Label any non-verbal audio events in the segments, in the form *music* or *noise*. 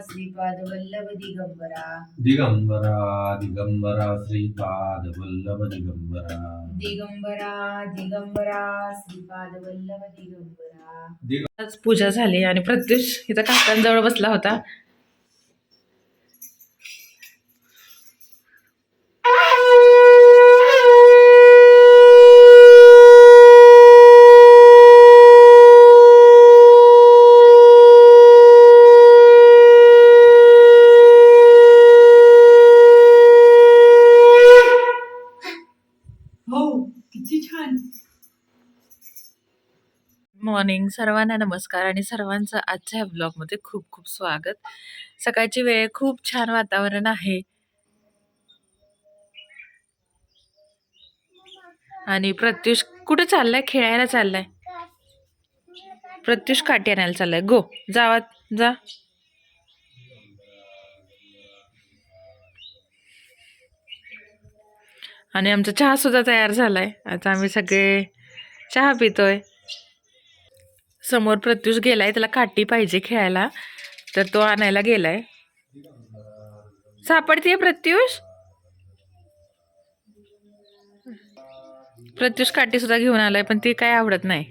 श्रीपाद वल्लभ दिगंबरा दिगंबरा दिगंबरा श्रीपाद वल्लभ दिगंबरा दिगंबरा दिगंबरा श्रीपाद वल्लभ दिगंबरा आज पूजा झाली आणि प्रत्युष इथं काकांजवळ बसला होता. मॉर्निंग. सर्वांना नमस्कार आणि सर्वांचं आजच्या ब्लॉगमध्ये खूप खूप स्वागत. सकाळची वेळ खूप छान वातावरण आहे. आणि प्रत्युष कुठं चाललाय? खेळायला चाललाय? प्रत्युष काठी आणायला चाललाय. गो जावा जा. आणि आमचा चहा सुद्धा तयार झालाय. आता आम्ही सगळे चहा पितोय. समोर प्रत्युष गेलाय त्याला काठी पाहिजे खेळायला. तर तो आणायला गेलाय. सापडतीये प्रत्युष? प्रत्युष काठी सुद्धा घेऊन आलाय पण ती काय आवडत नाही.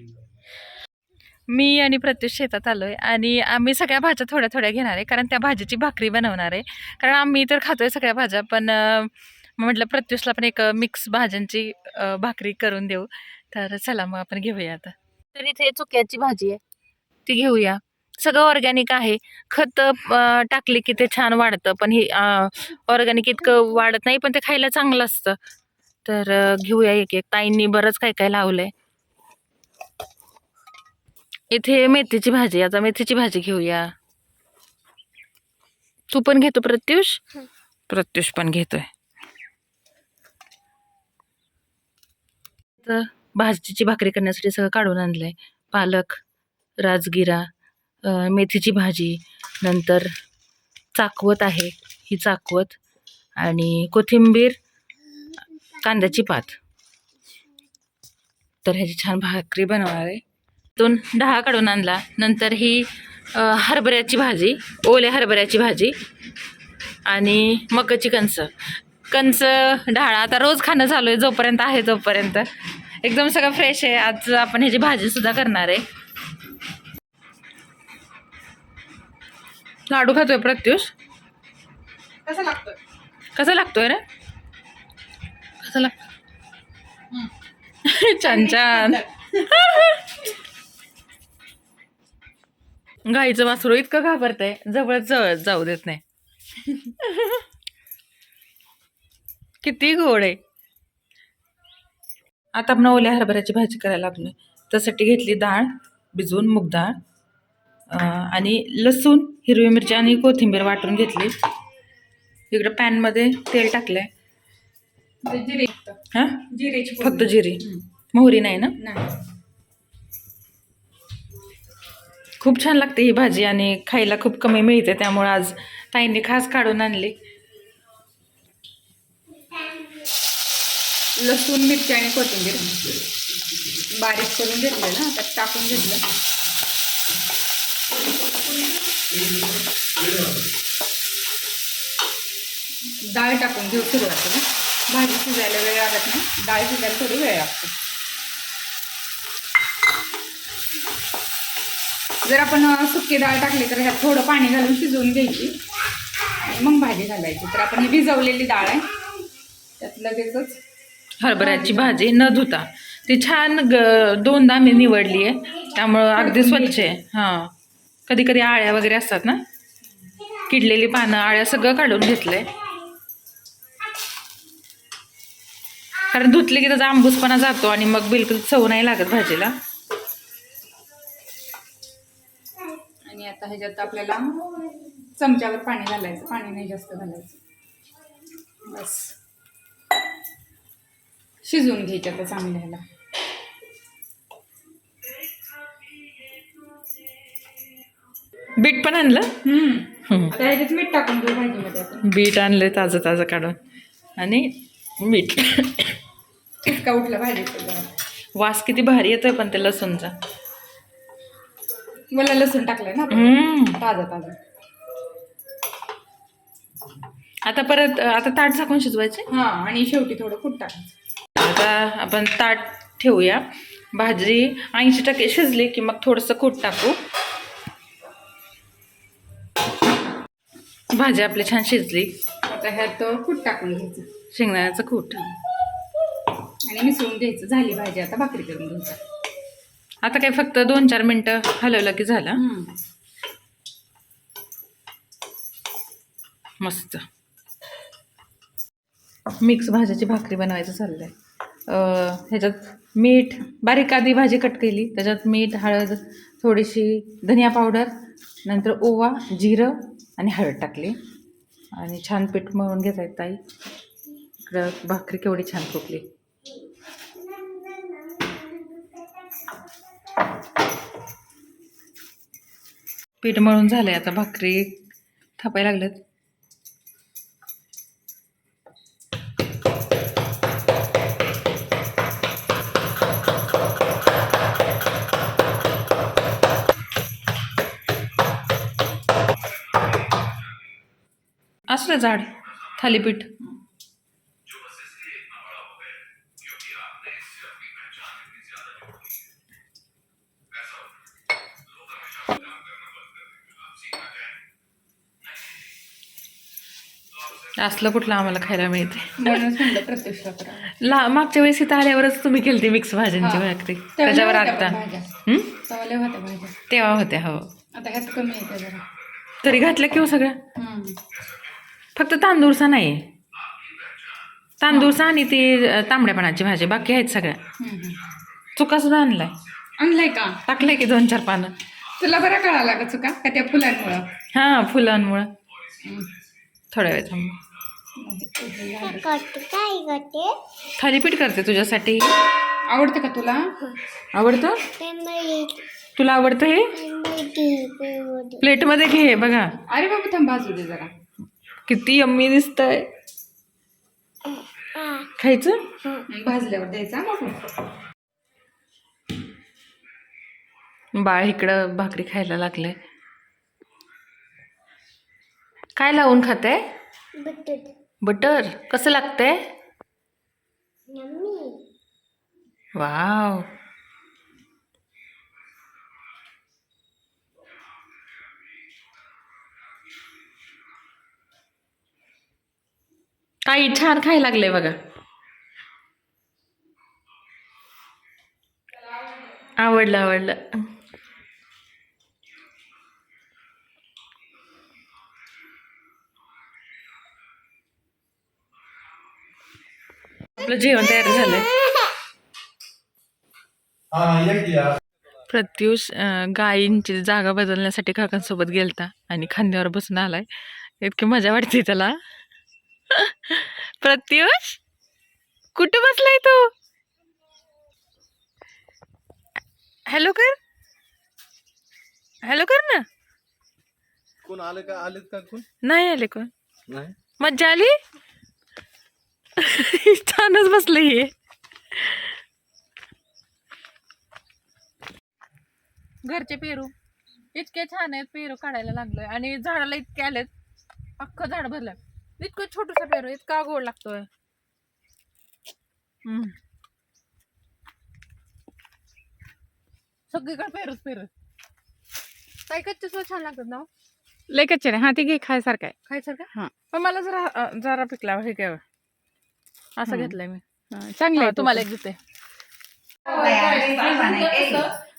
मी आणि प्रत्युष शेतात आलोय आणि आम्ही सगळ्या भाज्या थोड्या थोड्या घेणार आहे कारण त्या भाजीची भाकरी बनवणार आहे. कारण आम्ही तर खातोय सगळ्या भाज्या पण म्हटलं प्रत्युषला पण एक मिक्स भाज्यांची भाकरी करून देऊ. तर चला मग आपण घेऊया आता. तर इथे चुक्याची भाजी आहे. ती घेऊया. सगळं ऑर्गॅनिक आहे. खत टाकली की ते छान वाढतं. पण हे ऑर्गॅनिक इतकं वाढत नाही पण ते खायला चांगलं असतं. तर घेऊया एक एक. ताईंनी बरंच काय काय लावलंय. इथे मेथीची भाजी. आता मेथीची भाजी घेऊया. तू पण घेतो प्रत्युष? प्रत्युष पण घेतोय. तर भाजीची भाकरी करण्यासाठी सगळं काढून आणलं आहे पालक राजगिरा मेथीची भाजी नंतर चाकवत आहे ही चाकवत आणि कोथिंबीर कांद्याची पात. तर ह्याची छान भाकरी बनवणार आहे. दोन डहा काढून आणला. नंतर ही हरभऱ्याची भाजी ओल्या हरभऱ्याची भाजी आणि मकाची कणसं. कंच ढाळा आता रोज खाणं चालू आहे जोपर्यंत आहे तोपर्यंत. एकदम सगळं फ्रेश आहे. आज आपण ह्याची भाजी सुद्धा करणार आहे. लाडू खातोय प्रत्युष. कसं लागतं कसा लागतोय रे? कसा लाग छान छान. गाईचं वासरू इतकं घाबरतंय. जवळ जवळ जाऊ देत नाही. *laughs* किती गोड आहे. आता आपण ओल्या हरभऱ्याची भाजी करायला लागलोय. त्यासाठी घेतली डाळ भिजवून मूग डाळ आणि लसूण हिरवी मिरची आणि कोथिंबीर वाटून घेतली. इकडं पॅनमध्ये तेल टाकलंय. ते जिरे. हां? जिरेची फक्त जिरी. मोहरी नाही ना? खूप छान लागते ही भाजी आणि खायला खूप कमी मिळते त्यामुळे आज ताईंनी खास काढून आणली. लसूण मिरची आणि कोथिंबीर. बारीक करून घेतलं ना त्यात टाकून घेतलं. डाळ टाकून घेऊ सुरुवातीला. भाजी शिजायला वेळ लागत नाही. डाळ शिजायला थोडी वेळ लागतो. जर आपण सुकी डाळ टाकली तर ह्यात थोडं पाणी घालून शिजवून घ्यायची. आणि मग भाजी घालायची. तर आपण ही भिजवलेली डाळ आहे. त्यात लगेचच हरभऱ्याची भाजी न धुता. ती छान ग दोनदा मी निवडली आहे. त्यामुळं अगदी स्वच्छ आहे. हां. कधी कधी आळ्या वगैरे असतात ना? किडलेली पानं आळ्या सगळं काढून घेतलंय. कारण धुतली की त्याचा आंबूसपणा जातो आणि मग बिलकुल चव नाही लागत भाजीला. आणि आता ह्याच्यात आपल्याला चमच्यावर पाणी घालायचं. पाणी नाही जास्त घालायचं. बस. शिजवून घ्यायच्या त्या चांगल्या ह्याला बीट पण आणलं. आता ह्याच्यात मीठ टाकून घेऊ भाजीमध्ये आपण. बीट आणले ताजं ताजं काढून. आणि मीठ. इतका उठला भाजीचा जरा. वास किती भारी येतोय पण ते लसूणचा. मला लसूण टाकलंय ना आपण. हम्म. ताजा ताजा. आता परत आता ताट झाकून शिजवायचे? हा आणि शेवटी थोडं कुठ टाकायचं. आता आपण ताट ठेवूया. भाजी ऐंशी टक्के शिजली की मग थोडंसं कूट टाकू. भाजी आपली छान शिजली. आता ह्यात कुठ टाकून घ्यायचं. शेंगदाण्याचं कूट. आणि मिसळून घ्यायचं. झाली भाजी. आता भाकरी करून घ्यायचं. आता काय फक्त दोन चार मिनटं हलवलं की झालं. मस्त. मिक्स भाज्याची भाकरी बनवायचं चाललंय. ह्याच्यात मीठ बारीक आधी भाजी कट केली त्याच्यात मीठ हळद थोडीशी धनिया पावडर नंतर ओवा जिरं आणि हळद टाकली. आणि छान पीठ मळून घेत ताई. इकडं भाकरी केवढी छान फुकली पीठ मळून झालं आहे आता भाकरी थापायला लागलं असलं झाड थालीपीठ. असलं कुठलं आम्हाला खायला मिळते. ला मागच्या वेळेस इथं आल्यावरच तुम्ही केलती मिक्स भाज्यांची हा. भाकरी. त्याच्यावर आता हं? तेव्हा होत्या हो. आता कमी तरी घातल्या किंवा सगळ्या? हम्म. फक्त तांदूळचा नाही तांदूळचा आणि ती तांबड्यापणाची भाजी बाकी आहेत सगळ्या. चुका सुद्धा आणलाय. आणलाय का? टाकलंय की दोन चार पानं. तुला बरं कळाला का चुका? का त्या फुलांमुळं? हां फुलांमुळं. थोड्या वेळ थांब. थालीपीठ करते तुझ्यासाठी. आवडतं का तुला? आवडतं? तुला आवडतं हे? प्लेटमध्ये घे बघा. अरे बाबा थांब भाजू दे जरा. किती यम्मी दिसतंय. खायचं? हम्म, भाजल्यावर द्यायचा मग बाळ इकडं भाकरी खायला लागले काय लावून खाते बटट बटर? कसं लागतंय? वाव. काही छान खायला लागले बघा? आवडलं आवडलं. आपलं जेवण तयार झालंय. प्रत्युष गायींची जागा बदलण्यासाठी काकांसोबत गेलता आणि खांद्यावर बसून आलाय. इतकी मजा वाटते त्याला. प्रत्युष? कुठं बसलाय तू? हॅलो कर. हॅलो कर ना. कोण आलं का? आलेत का कोण? नाही आले कोण? नाही. मज्जा आली? छानच बसलं हे. घरचे पेरू. इतके छान आहेत पेरू काढायला लागलोय. आणि झाडाला इतके आलेत. अख्खं झाड भरलं. इतकं छोटूसा पेरू इतका गोड लागतोय. हम्म. सगळीकडे पेरूच पेरू काही कच्चे सुद्धा छान लागतात ना हो? लय कच्चे रे हा ती घे खायसारखं आहे. का हा. पण मला जरा अं, जरा पिकला हे काय असं. घेतलंय मी. हा, चांगलं हा, आहे तुम्हाला एक देते.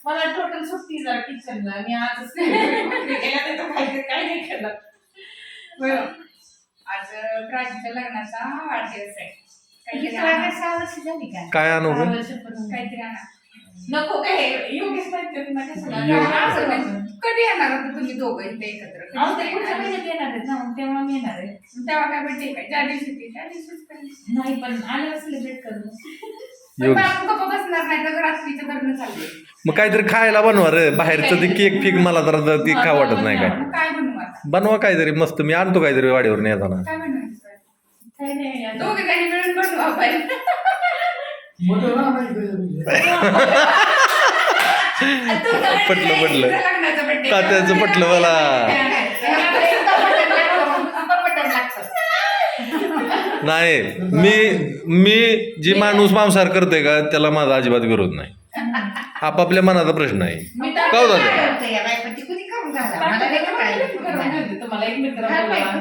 मला टोटल सुट्टी जरा किचनला मी आज *laughs* काय नाही केलं. आज प्राचीच्या लग्नाचा वाढदिवस आहे काहीतरी आणा. काय आणू ग? काहीतरी आणा. नको काय योगेश होती माझ्या सगळ्या. कधी येणार आता तुम्ही दोघं इथे एकत्र अहो, ते कधी पुढच्या येणार? महिन्यात येणार आहेत ना मग तेव्हा मी येणार आहे तेव्हा काय बड्डे काय ज्या दिवशी ती त्या दिवशीच काय. नाही पण आल्यावर सेलिब्रेट करू मग काहीतरी खायला बनवा रे बाहेरचं ते केक फिक मला तर आता ती खा वाटत नाही काय. बनवू आता? बनवा काहीतरी मस्त मी आणतो काहीतरी वाडीवर येताना काय बनवायचं काय नाही आता. दोघे काही मिळून बनवू आपण. पटलं पटलं. तात्याचं पटलं मला. नाही. मी मी जी माणूस मांसाहार करते का त्याला माझा अजिबात विरोध नाही. आपापल्या मनाचा प्रश्न आहे. मी का हो दादा तुम्हाला? एक मित्र बोलवा.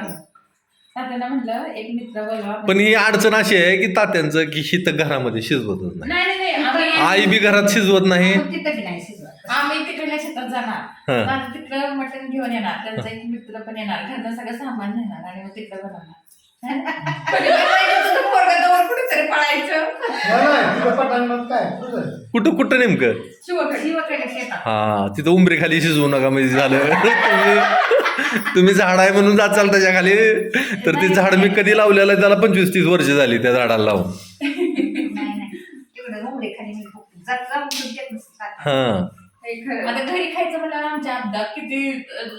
तात्यांना म्हटलं एक मित्र बोलवा. पण ही अडचण अशी आहे की तात्यांचं की शीत घरामध्ये शिजवतच नाही. नाही नाही नाही. आम्ही आई बी घरात शिजवत नाही. आम्ही तिकडल्या शेतात जाणार. हा. आणि तिकडं मटण घेऊन येणार. त्यांचा एक मित्र पण येणार. घरचं सगळं सामान नेणार आणि मग तिकडं बनवणार. कुठं कुठं नेमकं? हा तिथं उंबरी खाली शिजवू नका म्हणजे झालं. तुम्ही झाड आहे म्हणून जात चाल त्याच्याखाली. तर ते झाड मी कधी लावलेलं आहे त्याला पंचवीस तीस वर्ष झाली त्या झाडाला लावून. हा. आता घरी खायचं म्हणलं आमच्या अपघात किती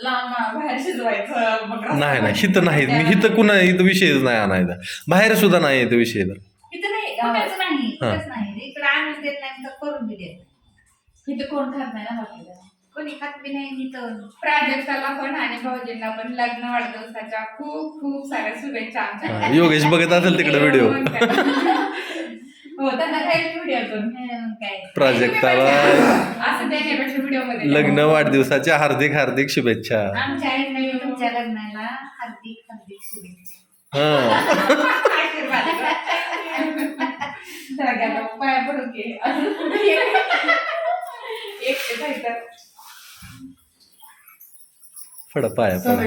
लांब बाहेर शिजवायचं मग नाही नाही हिथं नाही. मी हिथं कुणा इथं विषयच नाही आणायचा. बाहेर सुद्धा नाही येतो विषय. इथं नाही इकडे आणून देत नाही तर करून बी देत नाही. इथं कोण खात नाही ना कोणी खात बी नाही मी तर. प्राजक्ताला पण आणि भाऊजींना पण लग्न वाढदिवसाच्या खूप खूप साऱ्या शुभेच्छा आमच्या. योगेश बघत असेल तिकडे *laughs* व्हिडिओ. हो हे काय. प्राजक्ताला असं व्हिडिओमध्ये लग्न वाढदिवसाच्या हार्दिक हार्दिक शुभेच्छा. आमच्या तुमच्या लग्नाला हार्दिक हार्दिक शुभेच्छा. हा. पाया पडून घे एकटे जायचं फड पाया पडा.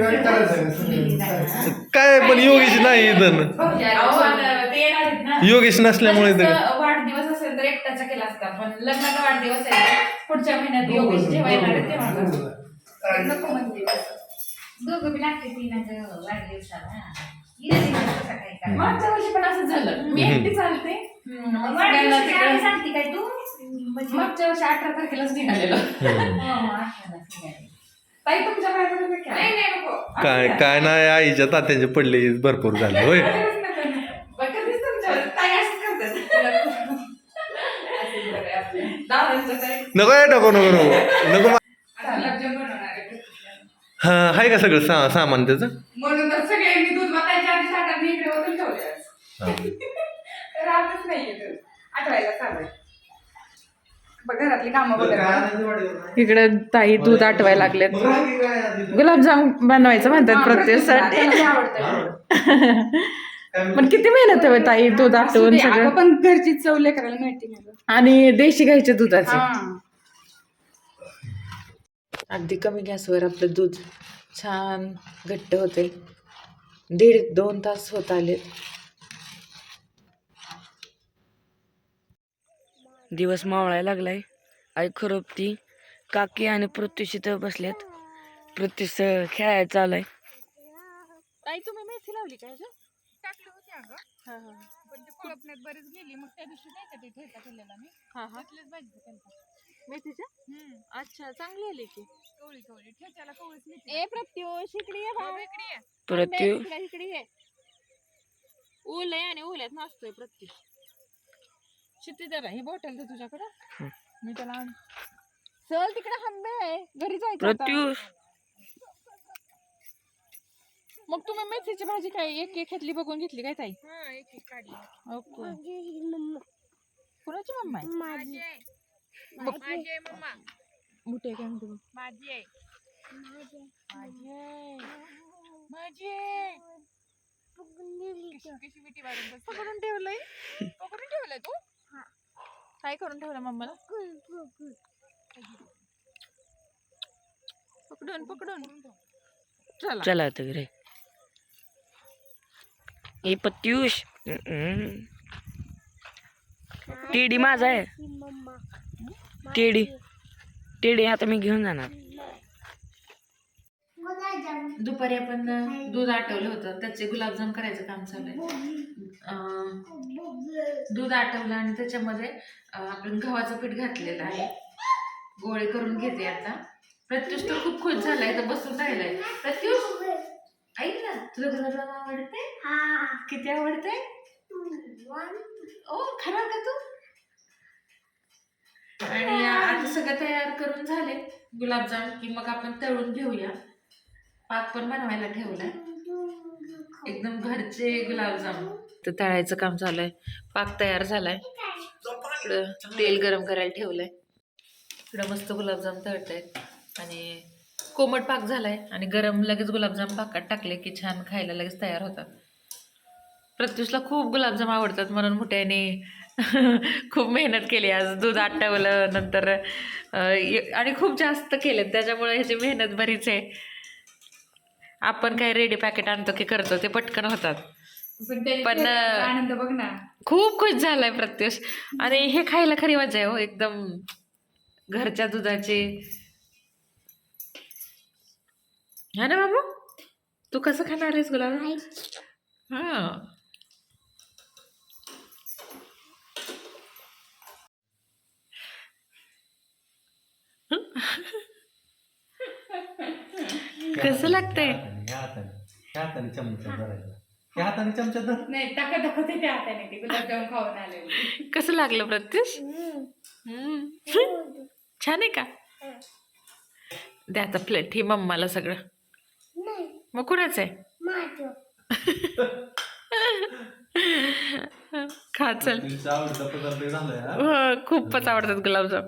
काय पण योगेश नाही इथं भाऊजी आले. अहो, आता ते येणार आहेत ना योगेश नसल्यामुळे वाढदिवस असेल तर केला असता. पण लग्नाचा वाढदिवस आहे पुढच्या महिन्यात योगेश जेव्हा येणार आहे तेव्हा. करू. नको म्हणते असं. दोघं बी लागते तीनाचं वाढदिवसाला. हिला दिवस कसा काय काय मागच्या वर्षी पण असं झालं. मी एकटी चालते मग सगळ्यांना वाढदिवसाची तिकडे- आधी सांगते काय तू? म्हणजे मागच्या वर्षी अठरा तारखेलाच निघालेलं. हो, आठवलं निघाली. ताई तुमच्या बाहेर? नाही नाही नको. काय काय नाही आईच्या तात्यांचे पडले भरपूर झाले होय. *laughs* नको आहे, नको नको नको नको आहे. हा आहे का सगळं सा सामान त्याचं म्हणून तर सगळे मी दूध वाटायच्या आधी ताटात मी इकडे ओतून ठेवले आज. हा. राहतच नाहीये दूध. आठवायला चालू आहे. बघ, घरातली कामं बघा इकडे ताई दूध आटवायला लागलेत गुलाबजाम बनवायचं म्हणतात प्रत्येकसाठी *laughs* पण किती मेहनत आहे ताई दूध आटवून सगळं? पण घरची चवले करायला मिळते. आणि देशी गाईच्या दुधाचे. हा. अगदी कमी गॅसवर आपलं दूध छान घट्ट होते दीड दोन तास होत आले. दिवस मावळायला लागलाय. आई खरोपती काकी आणि प्रत्युष इथं बसल्यात. प्रत्युष खेळायला चाललाय. ताई तुम्ही मेथी लावली काय पण ते कोळपण्यात बरीच गेली. मग त्या दिवशी नाही का ते ठेचा केलेला मी? हा हा. त्यातलीच भाजी केली मेथीच्या? अच्छा चांगली आली की. कवळी कवळी. ठेच्याला कवळीच मिळते ए प्रत्युष इकडे ये हो, इकडे ये. प्रत्यू. इकडे इकडे ये. ऊल आहे आणि ओल्यात नाचतोय प्रत्युष शिट्टी जरा ही बॉटल दे तुझ्याकडं. मी त्याला आण- चल तिकडे हंबे आहे. घरी जायचं आता. प्रत्युष मग तुम्ही मेथीची भाजी काय एक एक घेतली बघून घेतली काय ताई? हा, एक एक काढली. ओके. मम्मा. कुणाची मम्मा आहे? माझी. माझी आहे. मम्मा. मोठी काय म्हणते बघ. माझी आहे. माझी आहे. माझी आहे. कशी कशी मिठी मारून बसली. पकडून ठेवलंय. पकडून ठेवलंय तू? काय करून ठेवलं मम्माला? पकडून पकडून चला. चला आता घरी. हे पत्युष. टेडी माझा आहे. टेडी. टेडी आता मी घेऊन जाणार. दुपारी आपण दूध आटवलं होतं. त्याचे गुलाबजाम करायचं काम चालू आहे. दूध आटवलं आणि त्याच्यामध्ये आपण गव्हाचं पीठ घातलेलं आहे. गोळे करून घेते आता. प्रत्युष तर खूप खुश झालाय तर बसून राहिलाय. प्रत्युष! ऐक ना तुला गुलाबजाम आवडते हा. किती आवडते ओ खाणार का तू? आणि आता सगळं तयार करून झाले गुलाबजाम की मग आपण तळून घेऊया. पाक पण बनवायला ठेवलाय. एकदम घरचे गुलाबजाम. तर तळायचं काम चालू आहे पाक तयार झालाय. तेल गरम करायला ठेवलंय. इकडं मस्त गुलाबजाम तळत आहेत आणि कोमट पाक झालाय आणि गरम लगेच गुलाबजाम पाकात टाकले की छान खायला लगेच तयार होतात. प्रत्युषला खूप गुलाबजाम आवडतात म्हणून मोठ्याने *laughs* खूप मेहनत केली. आज दूध आटवलं नंतर आणि खूप जास्त केलेत. त्याच्यामुळे ह्याची मेहनत बरीच आहे. आपण काय रेडी पॅकेट आणतो की करतो ते पटकन होतात. पण आनंद बघ ना. खूप खुश झालाय प्रत्युष. आणि हे खायला खरी मजा आहे हो एकदम घरच्या दुधाचे. हा ना बाबू? तू कसं खाणार आहेस गुलाब? हा. कसं लागतंय? ह्या हाताने ह्या हाताने चमचा धरायचा. ह्या हाताने चमचा धर. नाही टाका दाखवते त्या हाताने ते गुलाबजाम खाऊन आले कसं लागलं प्रत्युष? हम्म. छान आहे का? द्या आता प्लेट ही मम्माला सगळं. मग कुणाचं आहे? खा चल. आवडता हा? हो, खूपच आवडतात गुलाबजाम.